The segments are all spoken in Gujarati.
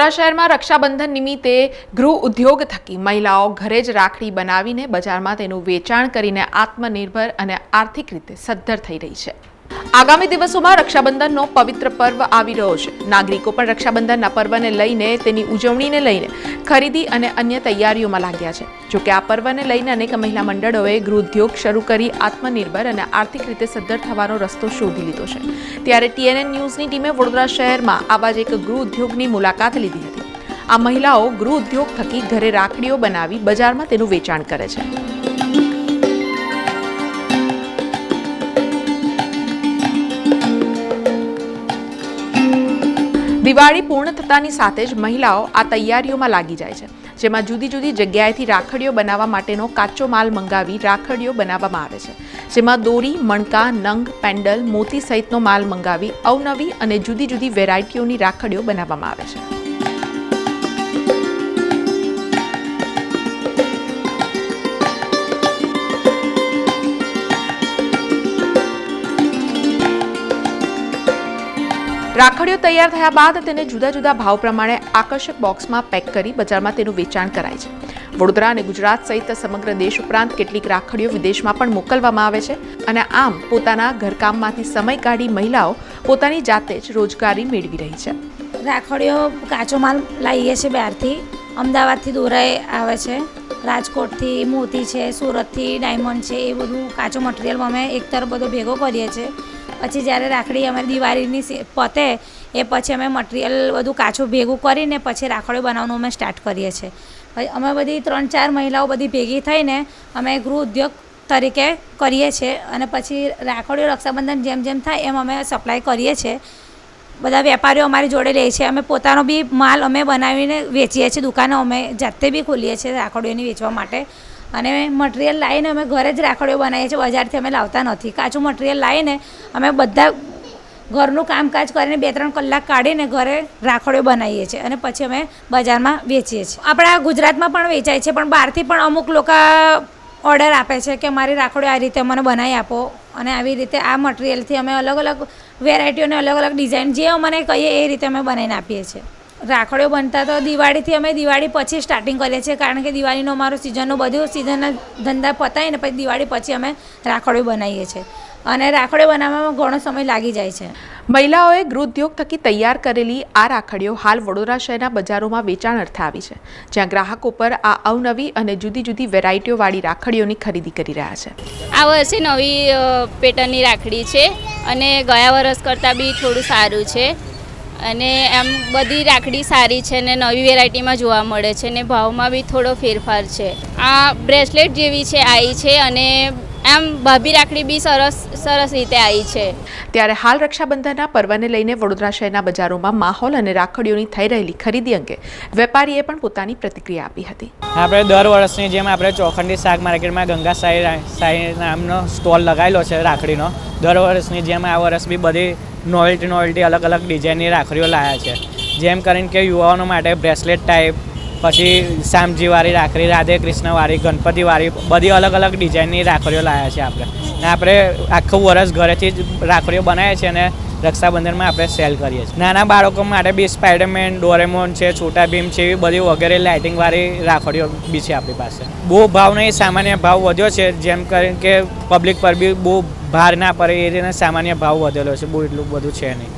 વડોદરા શહેરમાં રક્ષાબંધન નિમિત્તે ગૃહ ઉદ્યોગ થકી મહિલાઓ ઘરે જ રાખડી બનાવીને બજારમાં તેનું વેચાણ કરીને આત્મનિર્ભર અને આર્થિક રીતે સદ્ધર થઈ રહી છે. આગામી દિવસોમાં રક્ષાબંધનનો પવિત્ર પર્વ આવી રહ્યો છે. નાગરિકો પણ રક્ષાબંધનના પર્વને લઈને, તેની ઉજવણીને લઈને ખરીદી અને અન્ય તૈયારીઓમાં લાગ્યા છે. જોકે આ પર્વને લઈને અનેક મહિલા મંડળોએ ગૃહ ઉદ્યોગ શરૂ કરી આત્મનિર્ભર અને આર્થિક રીતે સદ્ધર થવાનો રસ્તો શોધી લીધો છે. ત્યારે ટીએનએન ન્યૂઝની ટીમે વડોદરા શહેરમાં આવા જ એક ગૃહ ઉદ્યોગની મુલાકાત લીધી હતી. આ મહિલાઓ ગૃહ ઉદ્યોગ થકી ઘરે રાખડીઓ બનાવી બજારમાં તેનું વેચાણ કરે છે. દિવાળી પૂર્ણ થતાની સાથે જ મહિલાઓ આ તૈયારીઓમાં લાગી જાય છે, જેમાં જુદી જુદી જગ્યાએથી રાખડીઓ બનાવવા માટેનો કાચો માલ મંગાવી રાખડીઓ બનાવવામાં આવે છે. જેમાં દોરી, મણકા, નંગ, પેન્ડલ, મોતી સહિતનો માલ મંગાવી અવનવી અને જુદી જુદી વેરાયટીઓની રાખડીઓ બનાવવામાં આવે છે. રાખડીઓ તૈયાર થયા બાદ તેને જુદા જુદા ભાવ પ્રમાણે આકર્ષક બોક્સમાં પેક કરી બજારમાં તેનું વેચાણ કરાય છે. વડોદરા અને ગુજરાત સહિત સમગ્ર દેશ ઉપરાંત કેટલીક રાખડીઓ વિદેશમાં પણ મોકલવામાં આવે છે અને આમ પોતાના ઘરકામમાંથી સમય કાઢી મહિલાઓ પોતાની જાતે જ રોજગારી મેળવી રહી છે. રાખડીઓ કાચો માલ લાવીએ છીએ બહારથી. અમદાવાદથી દોરાય આવે છે. રાજકોટથી મોતી છે, સુરતથી ડાયમંડ છે, એ બધું કાચો મટીરિયલ અમે એક તરફ બધો ભેગો કરીએ છીએ. પછી જ્યારે રાખડી અમારી દિવાળીની પતે, એ પછી અમે મટીરિયલ બધું કાચું ભેગું કરીને પછી રાખડીઓ બનાવવાનું અમે સ્ટાર્ટ કરીએ છીએ. પછી અમે બધી ત્રણ ચાર મહિલાઓ બધી ભેગી થઈને અમે ગૃહ ઉદ્યોગ તરીકે કરીએ છીએ અને પછી રાખડીઓ રક્ષાબંધન જેમ જેમ થાય એમ અમે સપ્લાય કરીએ છીએ. બધા વેપારીઓ અમારી જોડે લે છે. અમે પોતાનો બી માલ અમે બનાવીને વેચીએ છીએ. દુકાનો અમે જાતે બી ખોલીએ છીએ રાખડીઓની વેચવા માટે. અને મટીરિયલ લાવીને અમે ઘરે જ રાખડીઓ બનાવીએ છીએ. બજારથી અમે લાવતા નથી. કાચું મટીરિયલ લાવીને અમે બધા ઘરનું કામકાજ કરીને બે ત્રણ કલાક કાઢીને ઘરે રાખડીઓ બનાવીએ છીએ અને પછી અમે બજારમાં વેચીએ છીએ. આપણા ગુજરાતમાં પણ વેચાય છે, પણ બહારથી પણ અમુક લોકો ઓર્ડર આપે છે કે મારી રાખડીઓ આ રીતે મને બનાવી આપો. અને આવી રીતે આ મટીરિયલથી અમે અલગ અલગ વેરાયટીઓને અલગ અલગ ડિઝાઇન જે અમને કહીએ એ રીતે અમે બનાવીને આપીએ છીએ. રાખડીઓ બનતા તો દિવાળીથી અમે દિવાળી પછી સ્ટાર્ટિંગ કરીએ છીએ કારણ કે દિવાળીનો અમારો સિઝનનો બધું સિઝનના ધંધા પતાવીને પછી દિવાળી પછી અમે રાખડીઓ બનાવીએ છીએ. અને રાખડીઓ બનાવવામાં ઘણો સમય લાગી જાય છે. મહિલાઓએ ગૃહ ઉદ્યોગ થકી તૈયાર કરેલી આ રાખડીઓ હાલ વડોદરા શહેરના બજારોમાં વેચાણ અર્થે આવી છે જ્યાં ગ્રાહકો પર આ અવનવી અને જુદી જુદી વેરાયટીઓવાળી રાખડીઓની ખરીદી કરી રહ્યા છે. આ વર્ષે નવી પેટર્નની રાખડી છે અને ગયા વર્ષ કરતાં બી થોડું સારું છે. અને એમ બધી રાખડી સારી છે ને નવી વેરાયટીમાં જોવા મળે છે ને ભાવમાં બી થોડો ફેરફાર છે. આ બ્રેસલેટ જેવી છે આવી છે અને એમ ભાભી રાખડી બી સરસ સરસ રીતે આવી છે. ત્યારે હાલ રક્ષાબંધનના પર્વને લઈને વડોદરા શહેરના બજારોમાં માહોલ અને રાખડીઓની થઈ રહેલી ખરીદી અંગે વેપારીએ પણ પોતાની પ્રતિક્રિયા આપી હતી. આપણે દર વર્ષની જેમ આપણે ચોખંડી શાક માર્કેટમાં ગંગા સાઈ રા- સાઈ નામનો સ્ટોલ લગાવેલો છે રાખડીનો. દર વર્ષની જેમ આ વર્ષ બી બધી નોવેલ્ટી નોવેલ્ટી અલગ અલગ ડિઝાઇનની રાખડીઓ લાવ્યા છે. જેમ કરીને કે યુવાનો માટે બ્રેસલેટ ટાઈપ પછી શામજીવાળી રાખડી, રાધે કૃષ્ણવાળી, ગણપતિવાળી, બધી અલગ અલગ ડિઝાઇનની રાખડીઓ લાવ્યા છે આપણે. ને આપણે આખું વર્ષ ઘરેથી જ રાખડીઓ બનાવીએ છીએ અને રક્ષાબંધનમાં આપણે સેલ કરીએ છીએ. નાના બાળકો માટે બી સ્પાઈડરમેન, ડોરેમોન છે છોટા ભીમ છે, એવી બધી વગેરે લાઇટિંગવાળી રાખડીઓ બી છે આપણી પાસે. બહુ ભાવ નહીં સામાન્ય ભાવ વધ્યો છે, જેમ કરીને કે પબ્લિક પર બી બહુ ભાર ના પડે એ રીતે સામાન્ય ભાવ વધેલો છે, બહુ એટલું બધું છે નહીં.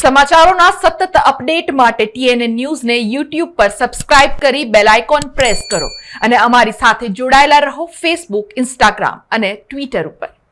સમાચારોના સતત અપડેટ માટે ટીએનએ ન્યૂઝને યુટ્યુબ પર સબસ્ક્રાઇબ કરી બેલ આઇકોન પ્રેસ કરો અને અમારી સાથે જોડાયેલા રહો ફેસબુક, ઇન્સ્ટાગ્રામ અને ટ્વિટર ઉપર.